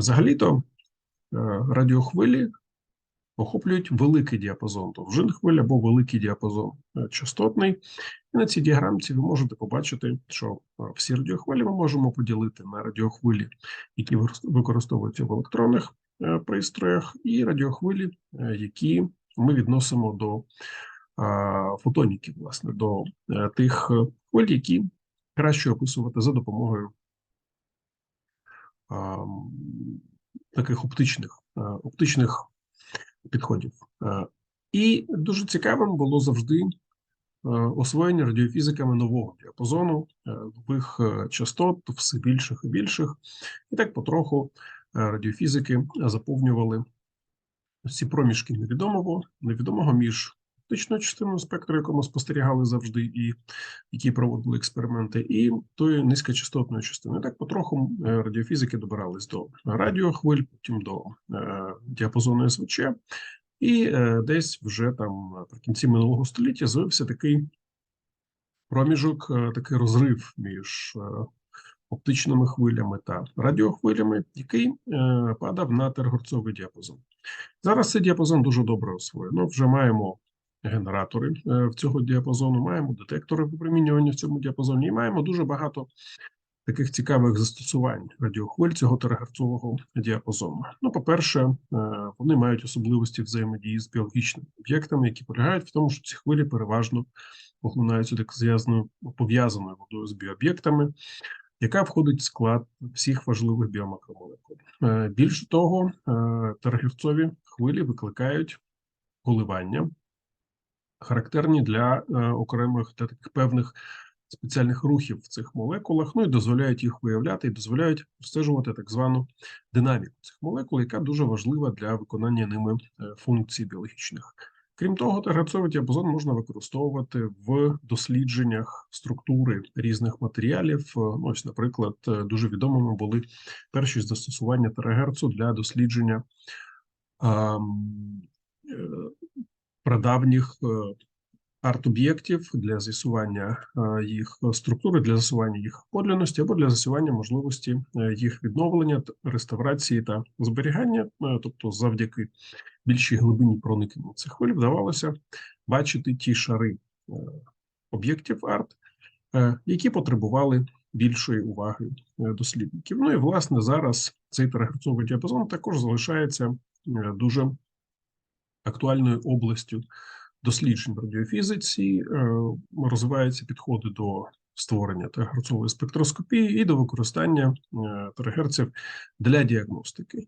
Взагалі-то е, радіохвилі охоплюють великий діапазон довжин хвиль або великий діапазон е, частотний. І на цій діаграмці ви можете побачити, що е, всі радіохвилі ми можемо поділити на радіохвилі, які використовуються в електронних пристроях, і радіохвилі, які ми відносимо до а, фотоніків, власне, до тих хвиль, які краще описувати за допомогою таких оптичних, е, оптичних підходів. Е, І дуже цікавим було завжди е, освоєння радіофізиками нового діапазону, нових частот, все більших і більших. І так потроху радіофізики заповнювали ці проміжки невідомого, невідомого між оптичною частиною спектру, яку ми спостерігали завжди, і які проводили експерименти, і тою низькочастотною частиною. Так потроху е, радіофізики добирались до радіохвиль, потім до е, діапазону СВЧ, і е, десь вже там наприкінці минулого століття з'явився такий проміжок, такий розрив між оптичними хвилями та радіохвилями, який падав на тергорцовий діапазон. Зараз цей діапазон дуже добре освоєно. Вже маємо генератори е, в цього діапазону, маємо детектори випромінювання в цьому діапазоні, і маємо дуже багато таких цікавих застосувань радіохвиль цього терагерцового діапазону. Ну, по-перше, е, вони мають особливості взаємодії з біологічними об'єктами, які полягають в тому, що ці хвилі переважно поглинаються зв'язаною пов'язаною водою з біооб'єктами, яка входить в склад всіх важливих біомакромолекул. Е, Більше того, терагерцові хвилі викликають коливання, характерні для е, окремих для таких певних спеціальних рухів в цих молекулах, ну і дозволяють їх виявляти і дозволяють стежувати так звану динаміку цих молекул, яка дуже важлива для виконання ними е, функцій біологічних. Крім того, тергерцовий діапазон можна використовувати в дослідженнях структури різних матеріалів. Е, Ну, ось, наприклад, дуже відомими були перші застосування тергерцу для дослідження прадавніх е, арт-об'єктів для з'ясування е, їх структури, для з'ясування їх подлинності або для з'ясування можливості е, їх відновлення, реставрації та зберігання. Тобто, завдяки більшій глибині проникнення цих хвиль вдавалося бачити ті шари об'єктів арт, які потребували більшої уваги дослідників. Ну і власне зараз цей терагерцовий діапазон також залишається дуже актуальною областю досліджень в радіофізиці, е, розвиваються підходи до створення тергерцової спектроскопії і до використання е, для діагностики.